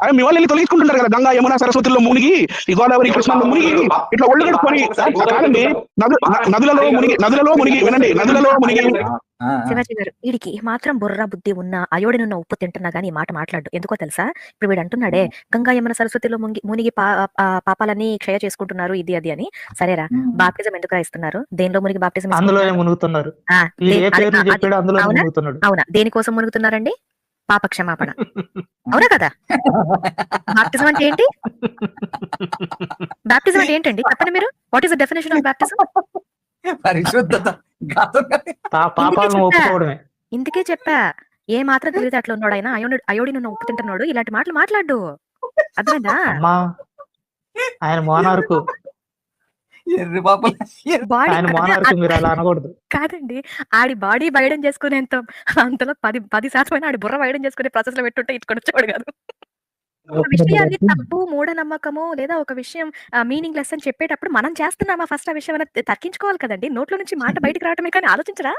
అరే మీ వాళ్ళు వెళ్ళి తొలగించుకుంటుంటారు కదా గంగా యమున సరస్వతుల్లో మునిగి ఈ గోదావరి కృష్ణలో మునిగి ఇట్లా ఒళ్ళు కడుక్కొని కాదండి నదు- నదులలో మునిగి నదులలో మునిగి వినండి నదులలో మునిగి. శివాజీ గారు వీడికి మాత్రం బుర్ర బుద్ధి ఉన్న అయోడినున్న ఉప్పు తింటున్నా గానీ ఈ మాట మాట్లాడు ఎందుకో తెలుసా? ఇప్పుడు వీడు అంటున్నాడే గంగా యమున సరస్వతిలో మునిగి మునిగి పాపాలన్నీ క్షయ చేసుకుంటున్నారు ఇది అది అని. సరేరా. బాప్టిజం ఎందుకు ఇస్తున్నారు దేనిలో మునిగి బాప్టిజం మునుగుతున్నారు. అందులో అవునా? మునుగుతున్నాడు. అవునా? దేనికోసం మునుగుతున్నారండి? పాప క్షమాపణ అవునా కదా? బాప్టిజం అంటే ఏంటి? బాప్టిజం అంటే ఏంటండి? చెప్పండి మీరు. What is the definition of baptism పరిశుద్ధత. పాపాలను. ఒప్పుకోవడమే. ఇందుకే చెప్పా. ఏ మాత్రం తెలివితే అట్లా ఉన్నాడు ఆయన అయోడి అయోడినున్న ఉప్పు తింటున్నాడు ఇలాంటి మాటలు మాట్లాడు. అర్థమైందా? అమ్మా ఆయన మోనార్కు ఎర్రి అనకూడదు. కాదండి ఆడి బాడీ బయడం చేసుకునేంత అంతలో పది పది శాతం ఆడి బుర్ర బయడం చేసుకునే ప్రాసెస్లో పెట్టుంటే ఇట్టుకొని వచ్చేవాడు కాదు. ఒక విషయాన్ని తప్పు మూఢనమ్మకము లేదా ఒక విషయం మీనింగ్ లెస్ అని చెప్పేటప్పుడు మనం చేస్తున్నామా ఫస్ట్ ఆ విషయం అనేది తర్కించుకోవాలి కదండి. నోట్లో నుంచి మాట బయటకు రావటమే కానీ ఆలోచించరా?